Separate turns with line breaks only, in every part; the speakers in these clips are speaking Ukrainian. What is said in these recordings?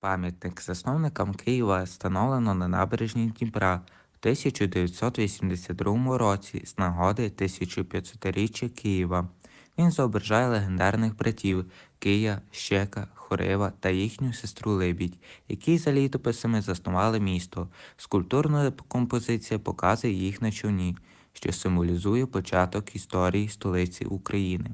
Пам'ятник засновникам Києва встановлено на набережній Дніпра в 1982 році з нагоди 1500-річчя Києва. Він зображає легендарних братів Кия, Щека, Хорива та їхню сестру Либідь, які за літописами заснували місто. Скульптурна композиція показує їх на човні, що символізує початок історії столиці України.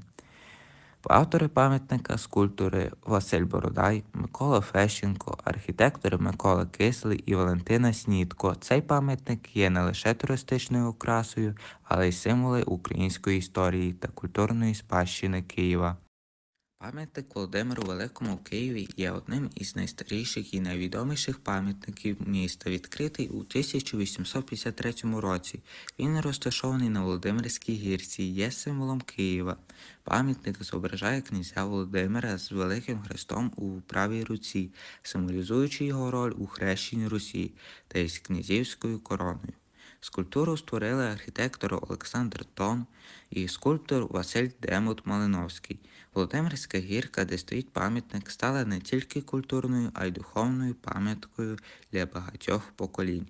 Автори пам'ятника скульптори Василь Бородай, Микола Фещенко, архітектори Микола Кислий і Валентина Снітко. Цей пам'ятник є не лише туристичною окрасою, але й символи української історії та культурної спадщини Києва. Пам'ятник Володимиру Великому в Києві є одним із найстаріших і найвідоміших пам'ятників міста, відкритий у 1853 році. Він розташований на Володимирській гірці, є символом Києва. Пам'ятник зображає князя Володимира з Великим Хрестом у правій руці, символізуючи його роль у хрещенні Русі та із князівською короною. Скульптуру створили архітектор Олександр Тон і скульптор Василь Демут Малиновський. Володимирська гірка, де стоїть пам'ятник, стала не тільки культурною, а й духовною пам'яткою для багатьох поколінь.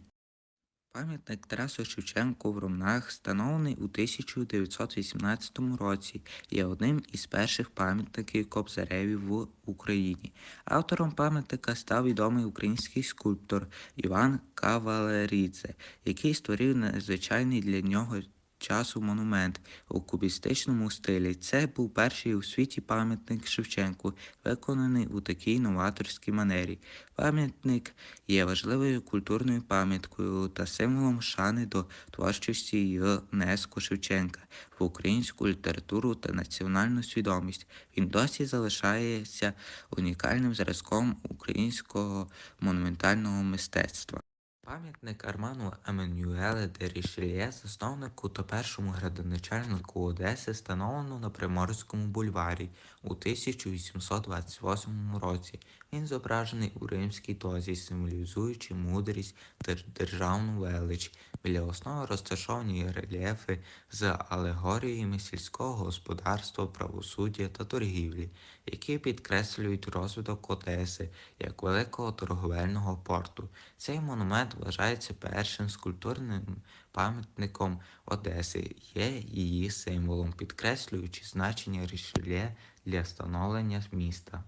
Пам'ятник Тарасу Шевченку в Ромнах, встановлений у 1918 році, є одним із перших пам'ятників Кобзаревів в Україні. Автором пам'ятника став відомий український скульптор Іван Кавалерідзе, який створив надзвичайний для нього часу монумент у кубістичному стилі. Це був перший у світі пам'ятник Шевченку, виконаний у такій новаторській манері. Пам'ятник є важливою культурною пам'яткою та символом шани до творчості ЮНЕСКО Шевченка в українську літературу та національну свідомість. Він досі залишається унікальним зразком українського монументального мистецтва. Пам'ятник Арману Еменюеле де Рішельє, засновнику та першому градоначальнику Одеси, встановлено на Приморському бульварі у 1828 році. Він зображений у римській тозі, символізуючи мудрість та державну велич. Біля основи розташовані рельєфи з алегоріями сільського господарства, правосуддя та торгівлі, які підкреслюють розвиток Одеси як великого торговельного порту. Цей монумент вважається першим скульптурним пам'ятником Одеси, є її символом, підкреслюючи значення Рішельє для становлення міста.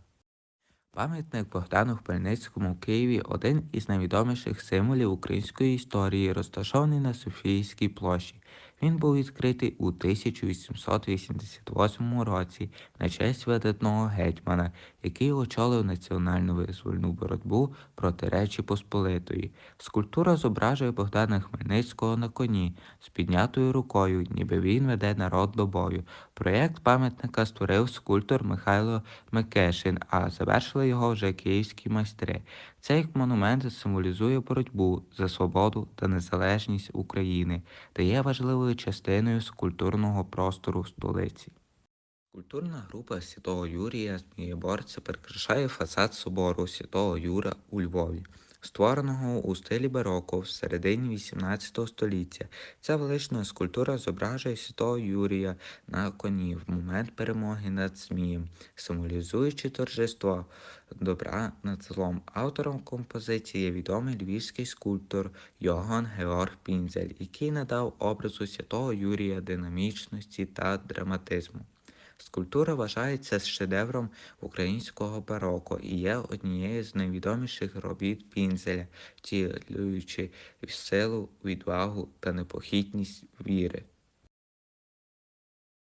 Пам'ятник Богдану Хмельницькому в Києві один із найвідоміших символів української історії, розташований на Софійській площі. Він був відкритий у 1888 році на честь видатного гетьмана, який очолив національну визвольну боротьбу проти Речі Посполитої. Скульптура зображує Богдана Хмельницького на коні з піднятою рукою, ніби він веде народ до бою. Проєкт пам'ятника створив скульптор Михайло Микешин, а завершили його вже київські майстри. Цей монумент символізує боротьбу за свободу та незалежність України та є важливою частиною скульптурного простору столиці. Культурна група Святого Юрія Змієборця прикрашає фасад собору Святого Юра у Львові, створеного у стилі бароко в середині 18 століття. Ця велична скульптура зображує Святого Юрія на коні в момент перемоги над Змієм, символізуючи торжество добра над злом. Автором композиції є відомий львівський скульптор Йоган Георг Пінзель, який надав образу Святого Юрія динамічності та драматизму. Скульптура вважається шедевром українського бароко і є однією з найвідоміших робіт Пінзеля, втілюючи силу, відвагу та непохитність віри.